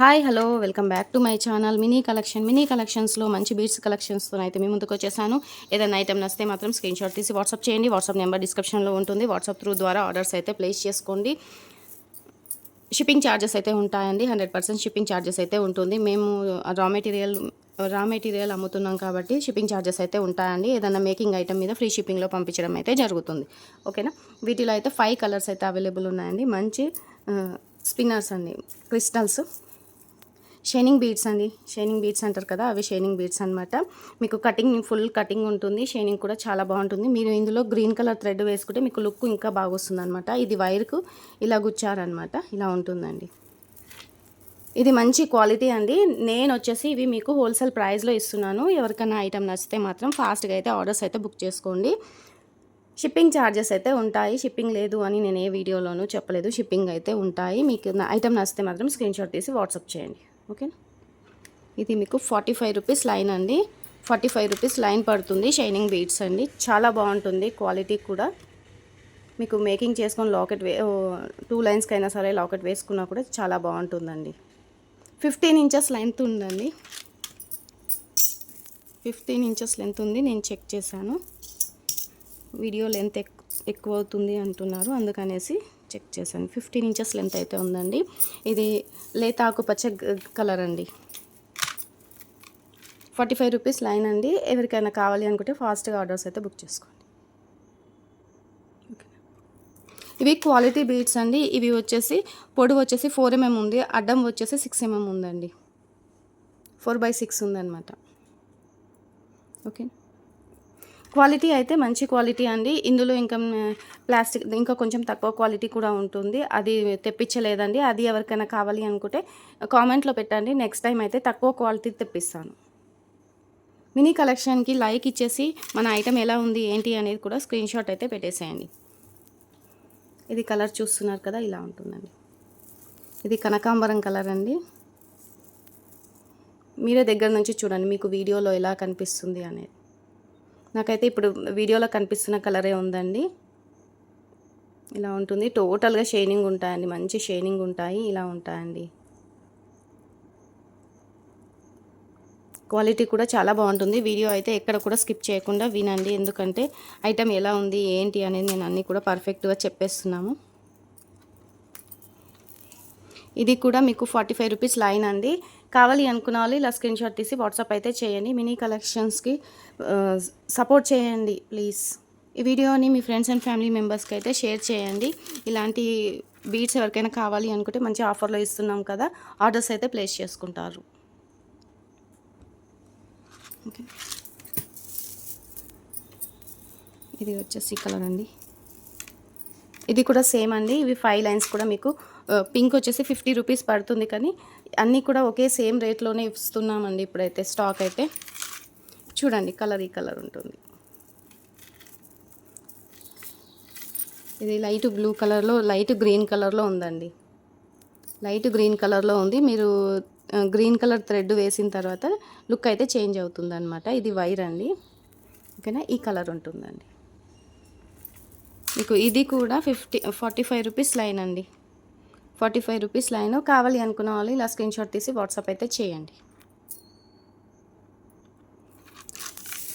Hi hello welcome back to my channel mini collection. Mini కలెక్షన్స్లో మంచి beats కలెక్షన్స్తో అయితే మీ ముందుకు వచ్చేసాను. ఏదైనా ఐటమ్ నస్తే మాత్రం స్క్రీన్ షాట్ తీసి వాట్సాప్ చేయండి. వాట్సాప్ నెంబర్ డిస్క్రిప్షన్లో ఉంటుంది. వాట్సాప్ త్రూ ద్వారా ఆర్డర్స్ అయితే ప్లేస్ చేసుకోండి. షిప్పింగ్ ఛార్జెస్ అయితే ఉంటాయండి. హండ్రెడ్ పర్సెంట్ షిప్పింగ్ ఛార్జెస్ అయితే ఉంటుంది. మేము రా మెటీరియల్ రా మెటీరియల్ అమ్ముతున్నాం కాబట్టి షిప్పింగ్ ఛార్జెస్ అయితే ఉంటాయండి. ఏదైనా మేకింగ్ ఐటమ్ మీద ఫ్రీ షిప్పింగ్లో పంపించడం అయితే జరుగుతుంది. ఓకేనా? వీటిలో అయితే ఫైవ్ కలర్స్ అయితే అవైలబుల్ ఉన్నాయండి. మంచి స్పిన్నర్స్ అండి. క్రిస్టల్స్ షైనింగ్ బీడ్స్ అండి. షైనింగ్ బీడ్స్ అంటారు కదా అవి షైనింగ్ బీడ్స్ అనమాట మీకు కటింగ్ ఫుల్ కటింగ్ ఉంటుంది. షైనింగ్ కూడా చాలా బాగుంటుంది. మీరు ఇందులో గ్రీన్ కలర్ థ్రెడ్ వేసుకుంటే మీకు లుక్ ఇంకా బాగా వస్తుంది అనమాట ఇది వైర్కు ఇలా గుచ్చారనమాట ఇలా ఉంటుందండి. ఇది మంచి క్వాలిటీ అండి. నేను వచ్చేసి ఇవి మీకు హోల్సేల్ ప్రైస్లో ఇస్తున్నాను. ఎవరికైనా ఐటమ్ నచ్చితే మాత్రం ఫాస్ట్గా అయితే ఆర్డర్స్ అయితే బుక్ చేసుకోండి. షిప్పింగ్ ఛార్జెస్ అయితే ఉంటాయి. షిప్పింగ్ లేదు అని నేను ఏ వీడియోలోనూ చెప్పలేదు. షిప్పింగ్ అయితే ఉంటాయి. మీకు ఐటమ్ నచ్చితే మాత్రం స్క్రీన్షాట్ తీసి వాట్సాప్ చేయండి. ఓకే. ఇది మీకు ఫార్టీ ఫైవ్ రూపీస్ లైన్ అండి. ఫార్టీ ఫైవ్ రూపీస్ లైన్ పడుతుంది. షైనింగ్ బీడ్స్ అండి. చాలా బాగుంటుంది. క్వాలిటీ కూడా. మీకు మేకింగ్ చేసుకొని లాకెట్ వే టూ లైన్స్కి అయినా సరే లాకెట్ వేసుకున్నా కూడా చాలా బాగుంటుందండి. ఫిఫ్టీన్ ఇంచెస్ లెంత్ ఉందండి. ఫిఫ్టీన్ ఇంచెస్ లెంత్ ఉంది. నేను చెక్ చేశాను. వీడియో లెంత్ ఎక్కువ అవుతుంది అంటున్నారు. అందుకనేసి చెక్ చేశాను. ఫిఫ్టీన్ ఇంచెస్ లెంత్ అయితే ఉందండి. ఇది లేత ఆకుపచ్చ కలర్ అండి. ఫార్టీ ఫైవ్ రూపీస్ లైన్ అండి. ఎవరికైనా కావాలి అనుకుంటే ఫాస్ట్గా ఆర్డర్స్ అయితే బుక్ చేసుకోండి. ఇవి క్వాలిటీ బీట్స్ అండి. ఇవి వచ్చేసి పొడవు వచ్చేసి ఫోర్ ఎంఎం ఉంది. అడ్డం వచ్చేసి సిక్స్ ఎంఎం ఉందండి. ఫోర్ బై సిక్స్ ఉందన్నమాట. ఓకే. క్వాలిటీ అయితే మంచి క్వాలిటీ అండి. ఇందులో ఇంకా ప్లాస్టిక్ ఇంకా కొంచెం తక్కువ క్వాలిటీ కూడా ఉంటుంది. అది తెప్పించలేదండి. అది ఎవరికైనా కావాలి అనుకుంటే కామెంట్లో పెట్టండి. నెక్స్ట్ టైం అయితే తక్కువ క్వాలిటీ తెప్పిస్తాను. మినీ కలెక్షన్కి లైక్ ఇచ్చేసి మన ఐటెం ఎలా ఉంది ఏంటి అనేది కూడా స్క్రీన్ షాట్ అయితే పెట్టేసేయండి. ఇది కలర్ చూస్తున్నారు కదా ఇలా ఉంటుందండి. ఇది కనకాంబరం కలర్ అండి. మీరే దగ్గర నుంచి చూడండి మీకు వీడియోలో ఎలా కనిపిస్తుంది అనేది. నాకైతే ఇప్పుడు వీడియోలో కనిపిస్తున్న కలరే ఉందండి. ఇలా ఉంటుంది. టోటల్గా షైనింగ్ ఉంటాయండి. మంచి షైనింగ్ ఉంటాయి. ఇలా ఉంటాయండి. క్వాలిటీ కూడా చాలా బాగుంటుంది. వీడియో అయితే ఎక్కడ కూడా స్కిప్ చేయకుండా వినండి. ఎందుకంటే ఐటెం ఎలా ఉంది ఏంటి అనేది నేను అన్నీ కూడా పర్ఫెక్ట్గా చెప్పేస్తున్నాము. ఇది కూడా మీకు ఫార్టీ ఫైవ్ రూపీస్ లైన్ అండి. కావాలి అనుకున్న వాళ్ళు ఇలా స్క్రీన్ షాట్ తీసి వాట్సాప్ అయితే చేయండి. మినీ కలెక్షన్స్కి సపోర్ట్ చేయండి ప్లీజ్ ఈ వీడియోని మీ ఫ్రెండ్స్ అండ్ ఫ్యామిలీ మెంబర్స్కి అయితే షేర్ చేయండి. ఇలాంటి బీట్స్ ఎవరికైనా కావాలి అనుకుంటే మంచి ఆఫర్లో ఇస్తున్నాం కదా ఆర్డర్స్ అయితే ప్లేస్ చేసుకుంటారు. ఓకే ఇది వచ్చేసి కలర్ అండి. ఇది కూడా సేమ్ అండి. ఇవి ఫైవ్ లైన్స్ కూడా మీకు పింక్ వచ్చేసి ఫిఫ్టీ రూపీస్ పడుతుంది కానీ అన్నీ కూడా ఒకే సేమ్ రేట్లోనే ఇస్తున్నామండి ఇప్పుడైతే స్టాక్ అయితే. చూడండి కలర్ ఈ కలర్ ఉంటుంది. ఇది లైట్ బ్లూ కలర్లో లైట్ గ్రీన్ కలర్లో ఉందండి. లైట్ గ్రీన్ కలర్లో ఉంది. మీరు గ్రీన్ కలర్ థ్రెడ్ వేసిన తర్వాత లుక్ అయితే చేంజ్ అవుతుంది అనమాట ఇది వైర్ అండి. ఓకేనా? ఈ కలర్ ఉంటుందండి. మీకు ఇది కూడా fifty forty five rupees line అండి. ఫార్టీ ఫైవ్ రూపీస్ లైన్ కావాలి అనుకున్న వాళ్ళు ఇలా స్క్రీన్ షాట్ తీసి వాట్సాప్ అయితే చేయండి.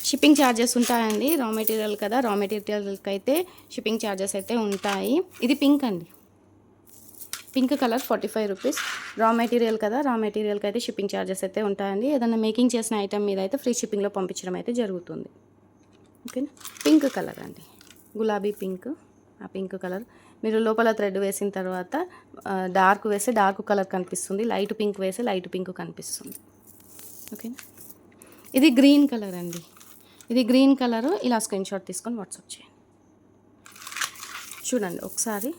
షిప్పింగ్ ఛార్జెస్ ఉంటాయండి రా మెటీరియల్ కదా రా మెటీరియల్కి అయితే షిప్పింగ్ ఛార్జెస్ అయితే ఉంటాయి. ఇది పింక్ అండి. Pink colour forty five rupees. Raw material కదా రా మెటీరియల్కి అయితే షిప్పింగ్ ఛార్జెస్ అయితే ఉంటాయండి. ఏదైనా మేకింగ్ చేసిన ఐటమ్ మీద అయితే ఫ్రీ షిప్పింగ్లో పంపించడం అయితే జరుగుతుంది. ఓకేనా? పింక్ కలర్ అండి. గులాబీ పింక్ ఆ పింక్ కలర్. మీరు లోపల థ్రెడ్ వేసిన తర్వాత డార్క్ వేస్తే డార్క్ కలర్ కనిపిస్తుంది లైట్ పింక్ వేస్తే లైట్ పింక్ కనిపిస్తుంది. ఓకేనా? ఇది గ్రీన్ కలర్ అండి. ఇది గ్రీన్ కలరు ఇలా స్క్రీన్ షాట్ తీసుకొని వాట్సాప్ చేయండి. చూడండి ఒకసారి.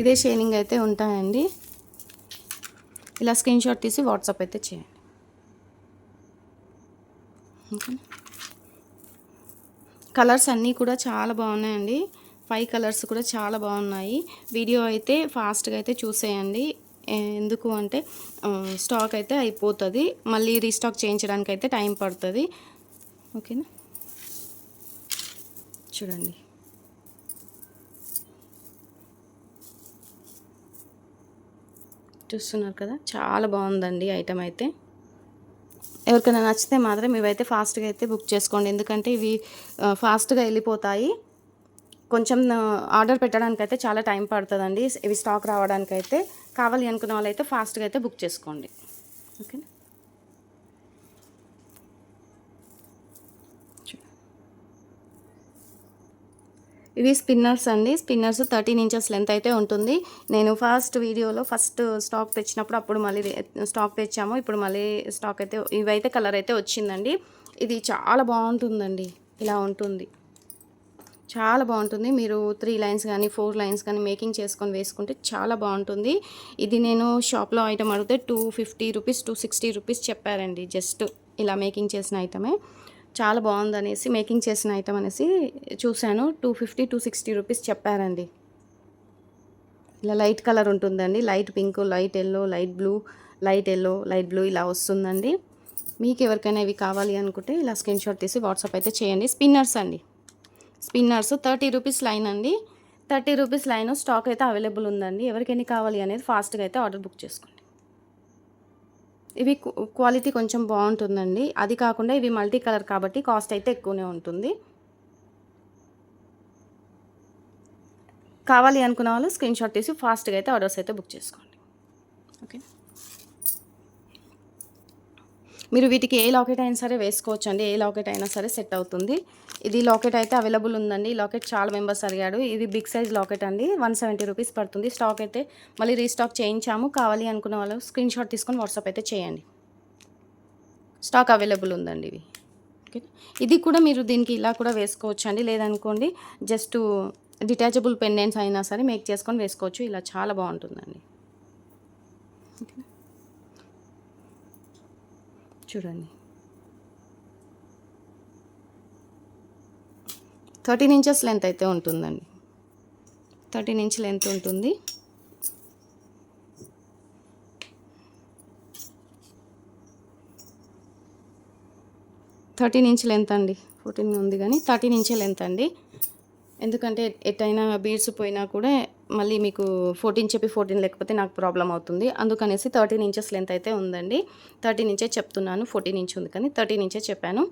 ఇదే షేనింగ్ అయితే ఉంటాయండి. ఇలా స్క్రీన్ షాట్ తీసి వాట్సాప్ అయితే చేయండి. కలర్స్ అన్నీ కూడా చాలా బాగున్నాయండి. ఫైవ్ కలర్స్ కూడా చాలా బాగున్నాయి. వీడియో అయితే ఫాస్ట్గా అయితే చూసేయండి. ఎందుకు అంటే స్టాక్ అయితే అయిపోతుంది. మళ్ళీ రీస్టాక్ చేయించడానికి అయితే టైం పడుతుంది. ఓకేనా? చూడండి. చూస్తున్నారు కదా? చాలా బాగుందండి ఐటమ్ అయితే. ఎవరికైనా నచ్చితే మాత్రం ఇవైతే ఫాస్ట్గా అయితే బుక్ చేసుకోండి. ఎందుకంటే ఇవి ఫాస్ట్గా వెళ్ళిపోతాయి. కొంచెం ఆర్డర్ పెట్టడానికి అయితే చాలా టైం పడుతుందండి. ఇవి స్టాక్ రావడానికి అయితే కావాలి అనుకున్న వాళ్ళు అయితే ఫాస్ట్గా అయితే బుక్ చేసుకోండి. ఓకే ఇవి స్పిన్నర్స్ అండి. స్పిన్నర్స్ థర్టీన్ ఇంచెస్ లెంత్ అయితే ఉంటుంది. నేను ఫస్ట్ వీడియోలో ఫస్ట్ స్టాక్ తెచ్చినప్పుడు అప్పుడు మళ్ళీ స్టాక్ తెచ్చాము. ఇప్పుడు మళ్ళీ స్టాక్ అయితే ఇవైతే కలర్ అయితే వచ్చిందండి. ఇది చాలా బాగుంటుందండి. ఇలా ఉంటుంది. చాలా బాగుంటుంది. మీరు త్రీ లైన్స్ కానీ ఫోర్ లైన్స్ కానీ మేకింగ్ చేసుకొని వేసుకుంటే చాలా బాగుంటుంది. ఇది నేను షాప్లో ఐటమ్ అడిగితే two fifty rupees two sixty rupees చెప్పారండి. జస్ట్ ఇలా మేకింగ్ చేసిన ఐటమే. చాలా బాగుంది అనేసి మేకింగ్ చేసిన ఐటమ్ అనేసి చూశాను. Two fifty two sixty rupees చెప్పారండి. ఇలా లైట్ కలర్ ఉంటుందండి. Light pink light yellow light blue light yellow light blue ఇలా వస్తుందండి. మీకు ఎవరికైనా ఇవి కావాలి అనుకుంటే ఇలా స్క్రీన్ షాట్ తీసి వాట్సాప్ అయితే చేయండి. స్పిన్నర్స్ అండి. స్పిన్నర్స్ థర్టీ రూపీస్ లైన్ అండి. థర్టీ రూపీస్ లైన్ స్టాక్ అయితే అవైలబుల్ ఉందండి. ఎవరికైనా కావాలి అనేది ఫాస్ట్గా అయితే ఆర్డర్ బుక్ చేసుకోండి. ఇవి క్వాలిటీ కొంచెం బాగుంటుందండి. అది కాకుండా ఇవి మల్టీ కలర్ కాబట్టి కాస్ట్ అయితే ఎక్కువనే ఉంటుంది. కావాలి అనుకున్న వాళ్ళు స్క్రీన్ షాట్ తీసి ఫాస్ట్గా అయితే ఆర్డర్స్ అయితే బుక్ చేసుకోండి. ఓకే మీరు వీటికి ఏ లాకెట్ అయినా సరే వేసుకోవచ్చు అండి ఏ లాకెట్ అయినా సరే సెట్ అవుతుంది. ఇది లాకెట్ అయితే అవైలబుల్ ఉందండి. ఈ లాకెట్ చాలా మెంబర్స్ అడిగాడు ఇది బిగ్ సైజ్ లాకెట్ అండి. వన్ సెవెంటీ రూపీస్ పడుతుంది. స్టాక్ అయితే మళ్ళీ రీస్టాక్ చేయించాము. కావాలి అనుకున్న వాళ్ళు స్క్రీన్ షాట్ తీసుకొని వాట్సాప్ అయితే చేయండి. స్టాక్ అవైలబుల్ ఉందండి ఇవి. ఓకే. ఇది కూడా మీరు దీనికి ఇలా కూడా వేసుకోవచ్చు అండి లేదనుకోండి జస్ట్ డిటాచబుల్ పెండెంట్స్ అయినా సరే మేక్ చేసుకొని వేసుకోవచ్చు. ఇలా చాలా బాగుంటుందండి. ఓకే చూడండి. థర్టీన్ ఇంచెస్ లెంత్ అయితే ఉంటుందండి. థర్టీన్ ఇంచ్ లెంత్ ఉంటుంది. థర్టీన్ ఇంచ్ లెంత్ అండి. ఫోర్టీన్ ఉంది కానీ థర్టీన్ ఇంచ్ లెంత్ అండి. ఎందుకంటే ఎట్టయినా బీడ్స్ పోయినా కూడా మళ్ళీ మీకు ఫోర్టీన్ చెప్పి ఫోర్టీన్ లేకపోతే నాకు ప్రాబ్లం అవుతుంది. అందుకనేసి థర్టీన్ ఇంచెస్ లెంత్ అయితే ఉందండి. థర్టీన్ ఇంచే చెప్తున్నాను. ఫోర్టీన్ ఇంచ్ ఉంది కానీ థర్టీన్ ఇంచే చెప్పాను.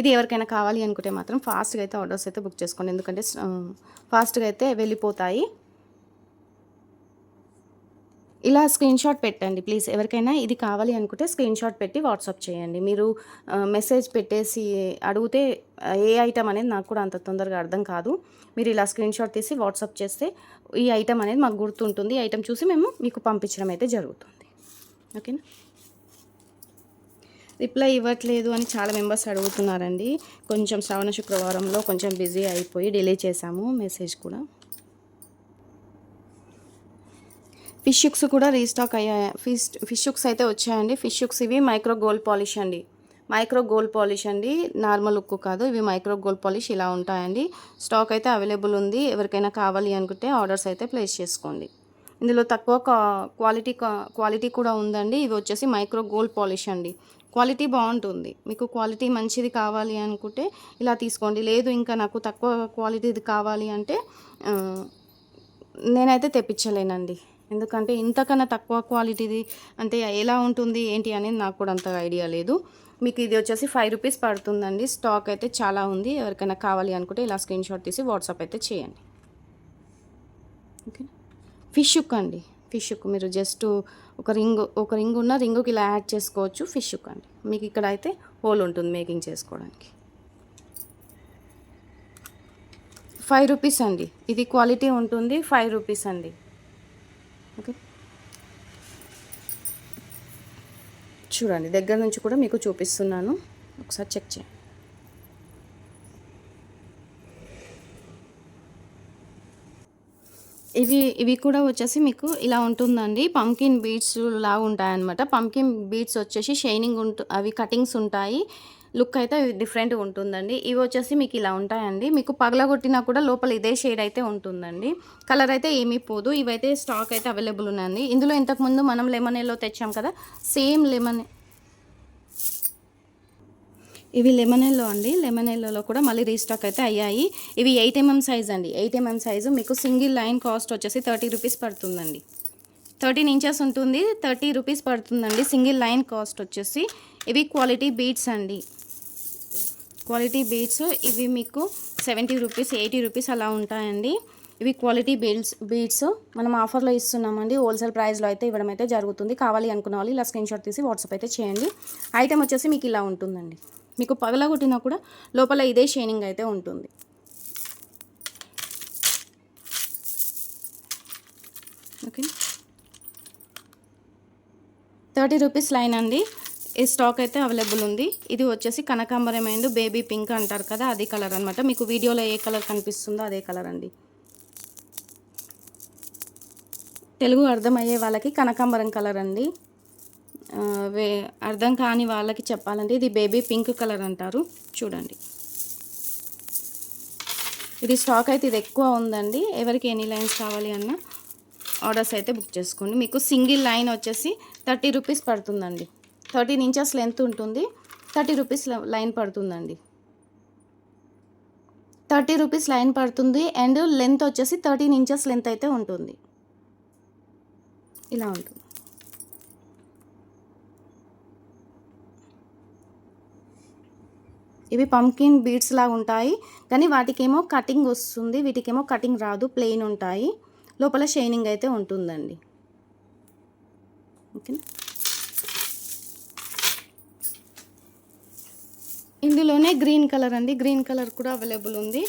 ఇది ఎవరికైనా కావాలి అనుకుంటే మాత్రం ఫాస్ట్గా అయితే ఆర్డర్స్ అయితే బుక్ చేసుకోండి. ఎందుకంటే ఫాస్ట్గా అయితే వెళ్ళిపోతాయి. ఇలా స్క్రీన్ షాట్ పెట్టండి ప్లీజ్ ఎవరికైనా ఇది కావాలి అనుకుంటే స్క్రీన్ షాట్ పెట్టి వాట్సాప్ చేయండి. మీరు మెసేజ్ పెట్టేసి అడిగితే ఏ ఐటమ్ అనేది నాకు కూడా అంత తొందరగా అర్థం కాదు. మీరు ఇలా స్క్రీన్ షాట్ తీసి వాట్సాప్ చేస్తే ఈ ఐటమ్ అనేది మాకు గుర్తుంటుంది. ఈ ఐటమ్ చూసి మేము మీకు పంపించడం అయితే జరుగుతుంది. ఓకేనా రిప్లై ఇవ్వట్లేదు అని చాలా మెంబర్స్ అడుగుతున్నారండి. కొంచెం శ్రావణ శుక్రవారంలో కొంచెం బిజీ అయిపోయి డిలే చేశాము మెసేజ్ కూడా. ఫిష్ హుక్స్ కూడా రీస్టాక్ అయ్యాయి. ఫిష్ ఫిష్ హుక్స్ అయితే వచ్చాయండి. ఫిష్ హుక్స్ ఇవి మైక్రో గోల్డ్ పాలిష్ అండి. మైక్రో గోల్డ్ పాలిష్ అండి. నార్మల్ ఉక్కు కాదు. ఇవి మైక్రో గోల్డ్ పాలిష్ ఇలా ఉంటాయండి. స్టాక్ అయితే అవైలబుల్ ఉంది. ఎవరికైనా కావాలి అనుకుంటే ఆర్డర్స్ అయితే ప్లేస్ చేసుకోండి. ఇందులో తక్కువ క్వాలిటీ కా- క్వాలిటీ కూడా ఉందండి. ఇవి వచ్చేసి మైక్రో గోల్డ్ పాలిష్ అండి. క్వాలిటీ బాగుంటుంది. మీకు క్వాలిటీ మంచిది కావాలి అనుకుంటే ఇలా తీసుకోండి. లేదు ఇంకా నాకు తక్కువ క్వాలిటీది కావాలి అంటే నేనైతే తెప్పించలేనండి. ఎందుకంటే ఇంతకన్నా తక్కువ క్వాలిటీది అంటే ఎలా ఉంటుంది ఏంటి అనేది నాకు కూడా అంత ఐడియా లేదు. మీకు ఇది వచ్చేసి ఫైవ్ రూపీస్ పడుతుందండి. స్టాక్ అయితే చాలా ఉంది. ఎవరికైనా కావాలి అనుకుంటే ఇలా స్క్రీన్ షాట్ తీసి వాట్సాప్ అయితే చేయండి. ఓకే ఫిష్ ఉక్ అండి. ఫిష్ ఉక్ మీరు జస్ట్ ఒక రింగ్ ఒక రింగ్ ఉన్న రింగుకి ఇలా యాడ్ చేసుకోవచ్చు. ఫిష్ ఉక్ అండి. మీకు ఇక్కడ అయితే హోల్ ఉంటుంది మేకింగ్ చేసుకోవడానికి. ఫైవ్ రూపీస్ అండి. ఇది క్వాలిటీ ఉంటుంది. ఫైవ్ రూపీస్ అండి. ఓకే. చూడండి దగ్గర నుంచి కూడా మీకు చూపిస్తున్నాను. ఒకసారి చెక్ చేయండి. ఇవి ఇవి కూడా వచ్చేసి మీకు ఇలా ఉంటుందండి. పంకిన్ బీడ్స్ లాగా ఉంటాయన్నమాట. పంకిన్ బీడ్స్ వచ్చేసి షైనింగ్ ఉంటు అవి కటింగ్స్ ఉంటాయి. లుక్ అయితే డిఫరెంట్ ఉంటుందండి. ఇవి వచ్చేసి మీకు ఇలా ఉంటాయండి. మీకు పగలగొట్టినా కూడా లోపల ఇదే షేడ్ అయితే ఉంటుందండి. కలర్ అయితే ఏమీ పోదు. ఇవైతే స్టాక్ అయితే అవైలబుల్ ఉన్నాయండి ఇందులో ఇంతకుముందు మనం లెమన్ ఎల్లో తెచ్చాం కదా సేమ్ లెమన్ ఇవి లెమన్ ఎల్లో అండి. లెమన్ ఎల్లోలో కూడా మళ్ళీ రీస్టాక్ అయితే అయ్యాయి. ఇవి ఎయిట్ ఎంఎం సైజ్ అండి. ఎయిట్ ఎంఎం సైజు మీకు సింగిల్ లైన్ కాస్ట్ వచ్చేసి థర్టీ రూపీస్ పడుతుందండి. థర్టీన్ ఇంచెస్ ఉంటుంది. థర్టీ రూపీస్ పడుతుందండి. సింగిల్ లైన్ కాస్ట్ వచ్చేసి. ఇవి క్వాలిటీ బీట్స్ అండి. క్వాలిటీ బీడ్స్ ఇవి మీకు సెవెంటీ రూపీస్ ఎయిటీ రూపీస్ అలా ఉంటాయండి. ఇవి క్వాలిటీ బీడ్స్ బీడ్స్ మనం ఆఫర్లో ఇస్తున్నామండి. హోల్సేల్ ప్రైస్లో అయితే ఇవ్వడం అయితే జరుగుతుంది. కావాలి అనుకున్న వాళ్ళు ఇలా స్క్రీన్ షాట్ తీసి వాట్సాప్ అయితే చేయండి. ఐటెం వచ్చేసి మీకు ఇలా ఉంటుందండి. మీకు పగలగొట్టినా కూడా లోపల ఇదే షైనింగ్ అయితే ఉంటుంది. ఓకే. థర్టీ రూపీస్ లైన్ అండి. ఈ స్టాక్ అయితే అవైలబుల్ ఉంది. ఇది వచ్చేసి కనకాంబరం అండ్ బేబీ పింక్ అంటారు కదా అది కలర్ అనమాట మీకు వీడియోలో ఏ కలర్ కనిపిస్తుందో అదే కలర్ అండి. తెలుగు అర్థమయ్యే వాళ్ళకి కనకాంబరం కలర్ అండి. వే అర్థం కాని వాళ్ళకి చెప్పాలంటే ఇది బేబీ పింక్ కలర్ అంటారు. చూడండి. ఇది స్టాక్ అయితే ఇది ఎక్కువ ఉందండి. ఎవరికి ఎన్ని లైన్స్ కావాలి అన్న ఆర్డర్స్ అయితే బుక్ చేసుకోండి. మీకు సింగిల్ లైన్ వచ్చేసి థర్టీ రూపీస్ పడుతుందండి. థర్టీన్ ఇంచెస్ లెంత్ ఉంటుంది. థర్టీ రూపీస్ లైన్ పడుతుందండి. థర్టీ రూపీస్ లైన్ పడుతుంది అండ్ లెంత్ వచ్చేసి థర్టీన్ ఇంచెస్ లెంత్ అయితే ఉంటుంది. ఇలా ఉంటుంది. ఇవి పంకిన్ బీడ్స్ లాగా ఉంటాయి. కానీ వాటికేమో కటింగ్ వస్తుంది. వీటికేమో కటింగ్ రాదు. ప్లెయిన్ ఉంటాయి. లోపల షైనింగ్ అయితే ఉంటుందండి. ఓకేనా? ఇందులోనే గ్రీన్ కలర్ అండి. గ్రీన్ కలర్ కూడా అవైలబుల్ ఉంది.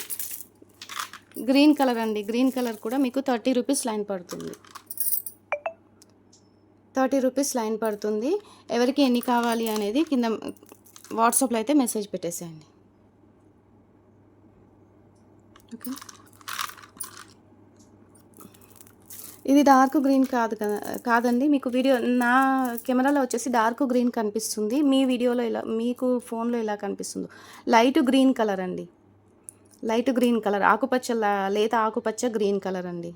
గ్రీన్ కలర్ అండి. గ్రీన్ కలర్ కూడా మీకు థర్టీ రూపీస్ లైన్ పడుతుంది. థర్టీ రూపీస్ లైన్ పడుతుంది. ఎవరికి ఎన్ని కావాలి అనేది కింద వాట్సాప్లో అయితే మెసేజ్ పెట్టేసేయండి. ఓకే? ఇది డార్క్ గ్రీన్ కాదు కదా కాదండి. మీకు వీడియో నా కెమెరాలో వచ్చేసి డార్క్ గ్రీన్ కనిపిస్తుంది. మీ వీడియోలో ఇలా మీకు ఫోన్లో ఇలా కనిపిస్తుందో. లైట్ గ్రీన్ కలర్ అండి. లైట్ గ్రీన్ కలర్ ఆకుపచ్చ లేత ఆకుపచ్చ గ్రీన్ కలర్ అండి.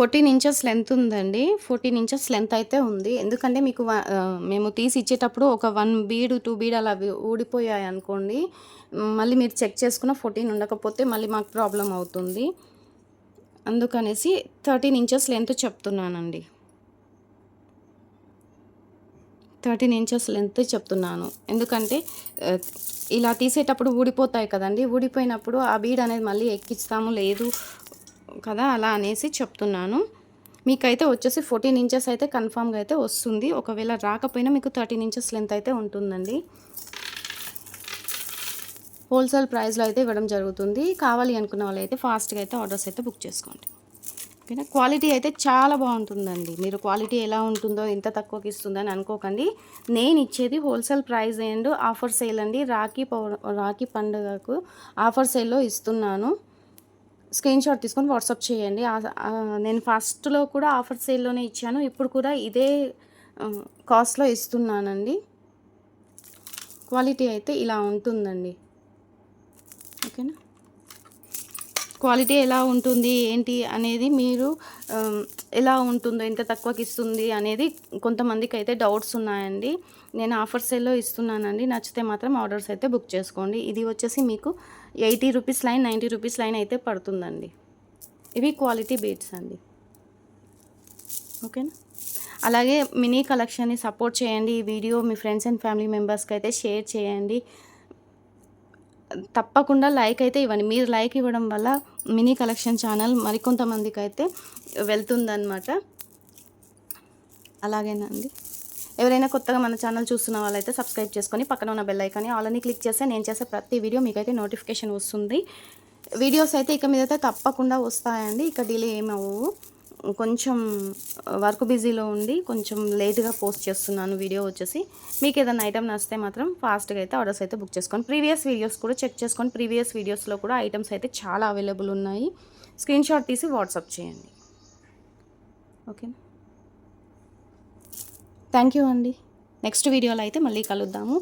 ఫోర్టీన్ ఇంచెస్ లెంత్ ఉందండి. ఫోర్టీన్ ఇంచెస్ లెంత్ అయితే ఉంది. ఎందుకంటే మీకు మేము తీసి ఇచ్చేటప్పుడు ఒక వన్ బీడ్ టూ బీడ్ అలా ఊడిపోయాయి అనుకోండి. మళ్ళీ మీరు చెక్ చేసుకున్న ఫోర్టీన్ ఉండకపోతే మళ్ళీ మాకు ప్రాబ్లం అవుతుంది. అందుకనేసి థర్టీన్ ఇంచెస్ లెంత్ చెప్తున్నానండి. థర్టీన్ ఇంచెస్ లెంత్ చెప్తున్నాను. ఎందుకంటే ఇలా తీసేటప్పుడు ఊడిపోతాయి కదండి. ఊడిపోయినప్పుడు ఆ బీడ్ అనేది మళ్ళీ ఎక్కిస్తాము లేదు కదా అలా అనేసి చెప్తున్నాను. మీకైతే వచ్చేసి ఫోర్టీన్ ఇంచెస్ అయితే కన్ఫామ్గా అయితే వస్తుంది. ఒకవేళ రాకపోయినా మీకు థర్టీన్ ఇంచెస్ లెంత్ అయితే ఉంటుందండి. హోల్సేల్ ప్రైస్లో అయితే ఇవ్వడం జరుగుతుంది. కావాలి అనుకున్న వాళ్ళు అయితే ఫాస్ట్గా అయితే ఆర్డర్స్ అయితే బుక్ చేసుకోండి. ఓకేనా? క్వాలిటీ అయితే చాలా బాగుంటుందండి. మీరు క్వాలిటీ ఎలా ఉంటుందో ఎంత తక్కువకి ఇస్తుందని అనుకోకండి. నేను ఇచ్చేది wholesale price and offer sale అండి. రాఖీ పౌ రాఖీ పండుగకు ఆఫర్ సేల్లో ఇస్తున్నాను. స్క్రీన్ షాట్ తీసుకొని వాట్సాప్ చేయండి. నేను ఫస్ట్లో కూడా ఆఫర్ సేల్లోనే ఇచ్చాను. ఇప్పుడు కూడా ఇదే కాస్ట్లో ఇస్తున్నానండి. క్వాలిటీ అయితే ఇలా ఉంటుందండి. ఓకేనా? క్వాలిటీ ఎలా ఉంటుంది ఏంటి అనేది మీరు ఎలా ఉంటుందో ఎంత తక్కువకి ఇస్తుంది అనేది కొంతమందికి అయితే డౌట్స్ ఉన్నాయండి. నేను ఆఫర్ సేల్లో ఇస్తున్నానండి. నచ్చితే మాత్రం ఆర్డర్స్ అయితే బుక్ చేసుకోండి. ఇది వచ్చేసి మీకు eighty rupees line ninety rupees line అయితే పడుతుందండి. ఇవి క్వాలిటీ బీట్స్ అండి. ఓకేనా? అలాగే మినీ కలెక్షన్ని సపోర్ట్ చేయండి. ఈ వీడియో మీ ఫ్రెండ్స్ అండ్ ఫ్యామిలీ మెంబర్స్కి అయితే షేర్ చేయండి. తప్పకుండా లైక్ అయితే ఇవ్వండి. మీరు లైక్ ఇవ్వడం వల్ల మినీ కలెక్షన్ ఛానల్ మరికొంతమందికి అయితే వెళ్తుందన్నమాట. అలాగేనండి. ఎవరైనా కొత్తగా మన ఛానల్ చూస్తున్న వాళ్ళైతే సబ్స్క్రైబ్ చేసుకొని పక్కన ఉన్న బెల్ ఐకాన్ని ఆల్రెడీ క్లిక్ చేస్తే నేను చేసే ప్రతి వీడియో మీకైతే నోటిఫికేషన్ వస్తుంది. వీడియోస్ అయితే ఇక మీద అయితే తప్పకుండా వస్తాయండి. ఇక డిలే ఏమవు కొంచెం వర్క్ బిజీలో ఉండి కొంచెం లేట్గా పోస్ట్ చేస్తున్నాను వీడియో వచ్చేసి. మీకు ఏదైనా ఐటమ్ నచ్చితే మాత్రం ఫాస్ట్గా అయితే ఆర్డర్స్ అయితే బుక్ చేసుకోండి. ప్రీవియస్ వీడియోస్ కూడా చెక్ చేసుకొని ప్రీవియస్ వీడియోస్లో కూడా ఐటమ్స్ అయితే చాలా అవైలబుల్ ఉన్నాయి. స్క్రీన్ షాట్ తీసి వాట్సాప్ చేయండి. ఓకేనా థ్యాంక్ యూ అండి. నెక్స్ట్ వీడియోలో అయితే మళ్ళీ కలుద్దాము.